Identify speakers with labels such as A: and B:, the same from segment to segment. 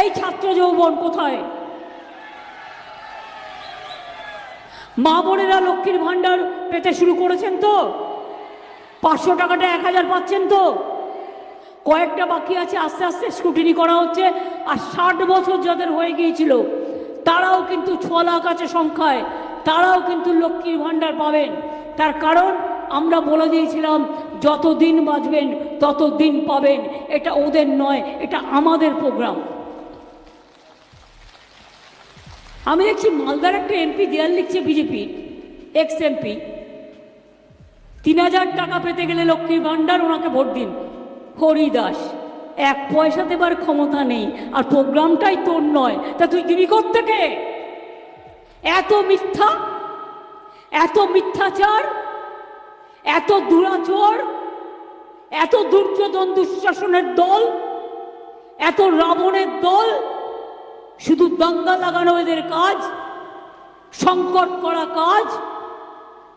A: এই ছাত্র যৌবন কোথায়? মা বোনেরা লক্ষ্মীর ভাণ্ডার পেতে শুরু করেছেন তো? পাঁচশো টাকাটা এক হাজার পাচ্ছেন তো? কয়েকটা বাকি আছে, আস্তে আস্তে স্ক্রুটিনি করা হচ্ছে। আর ষাট বছর যাদের হয়ে গিয়েছিল, তারাও কিন্তু ছ লাখ আছে সংখ্যায়। তারাও কিন্তু লক্ষ্মীর ভাণ্ডার পাবেন। তার কারণ আমরা বলে দিয়েছিলাম যত দিন বাঁচবেন তত দিন পাবেন। এটা ওদের নয়, এটা আমাদের প্রোগ্রাম আমি দেখছি মালদার একটা এমপি দেয়াল লিখছে বিজেপি এক্স এমপি তিন হাজার টাকা পেতে গেলে লক্ষ্মীর ভাণ্ডার, ওনাকে ভোট দিন। হরিদাস, এক পয়সা দেবার ক্ষমতা নেই, আর প্রোগ্রামটাই তোর নয়। তা তুই দিবি থেকে এত মিথ্যা? এত মিথ্যাচার? এত দুরাচর? এত দুর্যোধন দুঃশাসনের দল? এত রাবণের দল? শুধু দাঙ্গা লাগানো এদের কাজ, সংকট করা কাজ,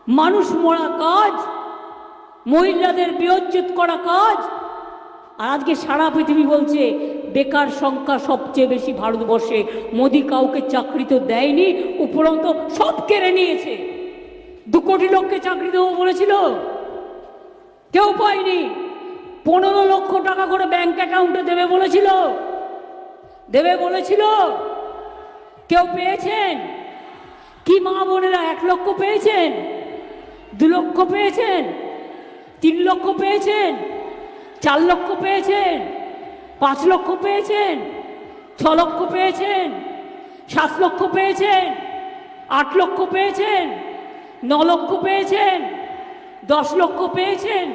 A: মানুষ মরা কাজ, মহিলাদের বিয়োজ্জিত করা কাজ। আর আজকে সারা পৃথিবী বলছে, বেকার সংখ্যা সবচেয়ে বেশি ভারতবর্ষে। মোদি কাউকে চাকরি তো দেয়নি, উপরন্ত সব কেড়ে নিয়েছে। দু কোটি লোককে চাকরি দেবো বলেছিল। কেউ পায়নি। পনেরো লক্ষ টাকা করে ব্যাংক অ্যাকাউন্টে দেবে বলেছিল। দেবে বলেছিল কেউ পেয়েছেন কি মা বোনেরা এক লক্ষ পেয়েছেন দু লক্ষ পেয়েছেন তিন লক্ষ পেয়েছেন চার লক্ষ পেয়েছেন পাঁচ লক্ষ পেয়েছেন ছ লক্ষ পেয়েছেন সাত লক্ষ পেয়েছেন আট লক্ষ পেয়েছেন ন লক্ষ পেয়েছেন দশ লক্ষ পেয়েছেন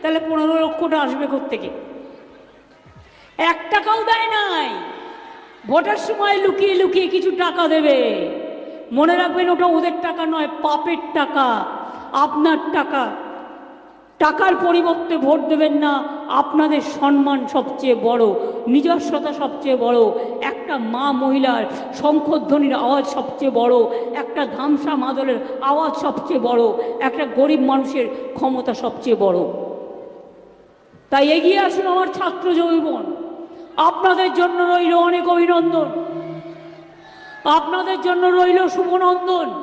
A: তাহলে পনেরো লক্ষটা আসবে থেকে এক টাকাও দেয় নাই ভোটের সময় লুকিয়ে লুকিয়ে কিছু টাকা দেবে। মনে রাখবেন ওটা ওদের টাকা নয়, পাপের টাকা, আপনার টাকা। টাকার পরিবর্তে ভোট দেবেন না, আপনাদের সম্মান সবচেয়ে বড়, নিজস্বতা সবচেয়ে বড়, একটা মা মহিলার শঙ্খধ্বনির আওয়াজ সবচেয়ে বড়, একটা ধামসা মাদলের আওয়াজ সবচেয়ে বড়, একটা গরিব মানুষের ক্ষমতা সবচেয়ে বড়। তাই এগিয়ে আসুন আমার ছাত্র যৌবন। আপনাদের জন্য রইল অনেক অভিনন্দন। আপনাদের জন্য রইল শুভনন্দন।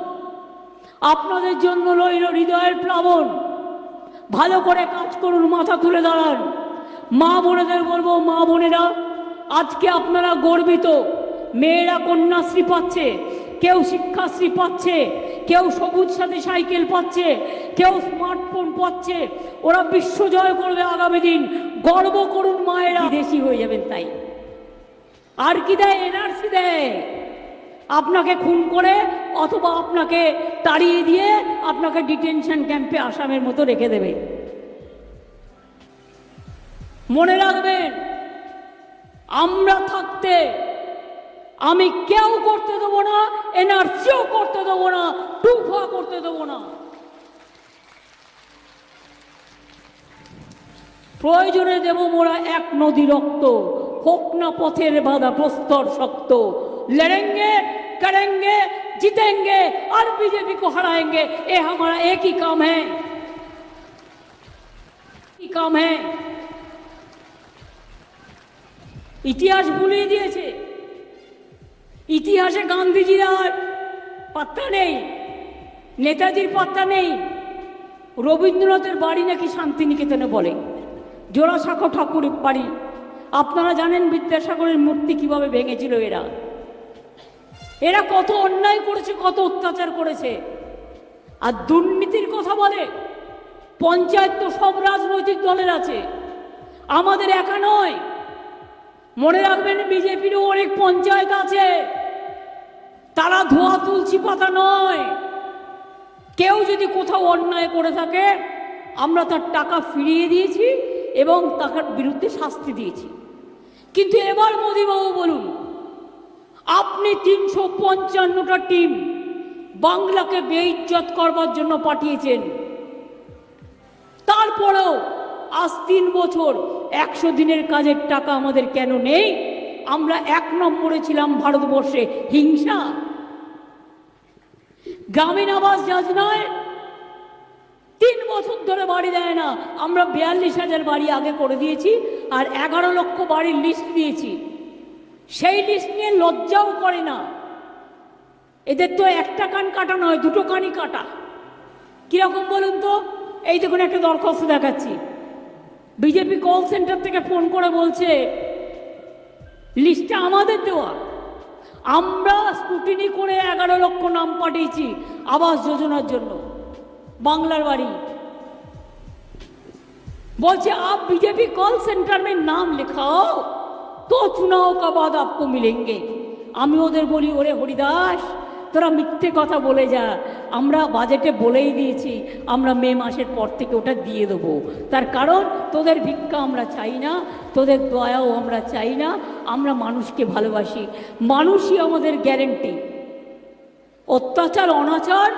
A: আপনাদের জন্য রইল হৃদয়ের প্লাবন। ভালো করে কাজ করুন, মাথা তুলে দাঁড়ান। মা বোনেদের বলব, মা বোনেরা, আজকে আপনারা গর্বিত। মেয়েরা কন্যাশ্রী পাচ্ছে, কেউ শিক্ষাশ্রী পাচ্ছে, কেউ সবুজ সাথে সাইকেল পাচ্ছে, কেউ স্মার্টফোন পাচ্ছে। ওরা বিশ্ব জয় করবে আগামী দিন। গর্ব করুন মায়েরা। দেশি হয়ে যাবেন তাই। আর কি দেয়? এনআরসি দেয়। আপনাকে খুন করে অথবা আপনাকে তাড়িয়ে দিয়ে আপনাকে ডিটেনশন ক্যাম্পে আসামের মতো রেখে দেবে। মনে রাখবেন, আমরা থাকতে আমি কেউ করতে দেবো না এনআরসিও করতে দেবো না, টুফা করতে দেবো না। প্রয়োজনে দেব মোরা এক নদী রক্ত। হোক না পথের বাধা, প্রস্তর শক্ত। লড়েঙ্গে করেঙ্গে জিতেঙ্গে, আর বিজেপি কো হারায়ঙ্গে, এ আমার একই কাম হ্যাঁ। কাম হ্যাঁ। ইতিহাস ভুলিয়ে দিয়েছে। ইতিহাসে গান্ধীজির আর পাত্তা নেই। নেতাজির পাত্তা নেই। রবীন্দ্রনাথের বাড়ি নাকি শান্তিনিকেতনে বলে। জোড়াসাঁকো ঠাকুর বাড়ি। আপনারা জানেন বিদ্যাসাগরের মূর্তি কীভাবে ভেঙেছিল এরা? এরা কত অন্যায় করেছে, কত অত্যাচার করেছে। আর দুর্নীতির কথা বলে, পঞ্চায়েত তো সব রাজনৈতিক দলের আছে। আমাদের একা নয়। মনে রাখবেন বিজেপিরও অনেক পঞ্চায়েত আছে। তারা ধোয়া তুলসী পাতা নয়। কেউ যদি কোথাও অন্যায় করে থাকে, আমরা তার টাকা ফিরিয়ে দিয়েছি এবং তার বিরুদ্ধে শাস্তি দিয়েছি। কিন্তু এবার মোদীবাবু বলুন, আপনি তিনশো পঞ্চান্নটা টিম বাংলাকে বেইজ্জত করবার জন্য পাঠিয়েছেন। তারপরেও আজ তিন বছর একশো দিনের কাজের টাকা আমাদের কেন নেই? আমরা এক নম্বরে ছিলাম ভারতবর্ষে, হিংসা। গ্রামীণ আবাস যোজনায় তিন বছর ধরে বাড়ি দেয় না। আমরা বিয়াল্লিশ হাজার বাড়ি আগে করে দিয়েছি আর এগারো লক্ষ বাড়ির লিস্ট দিয়েছি। সেই লিস্ট নিয়ে লজ্জাও করে না। এদের তো একটা কান কাটা নয়, দুটো কানই কাটা। কীরকম বলুন তো? এই দেখুন, একটা দরখাস্ত দেখাচ্ছি। বিজেপি কল সেন্টার থেকে ফোন করে বলছে লিস্টটা আমাদের দেওয়া। আমরা স্কুটিনি করে এগারো লক্ষ নাম পাঠিয়েছি আবাস যোজনার জন্য। বাংলার বাড়ি बोलचे आप बीजेपी कॉल सेंटर में नाम लिखाओ तो चुनाव का बाद आपको मिलेंगे আমি ওদের বলি ওরে হরিদাস তোরা মিথ্যে কথা বলে যা আমরা বাজেটে বলেই দিয়েছি আমরা মে মাসের পর থেকে ওটা দিয়ে দেবো তার কারণ তোদের ভিক্ষা আমরা চাই না তোদের দয়াও আমরা চাই না আমরা মানুষকে ভালোবাসি মানুষই আমাদের গ্যারেন্টি অত্যাচার অনাচার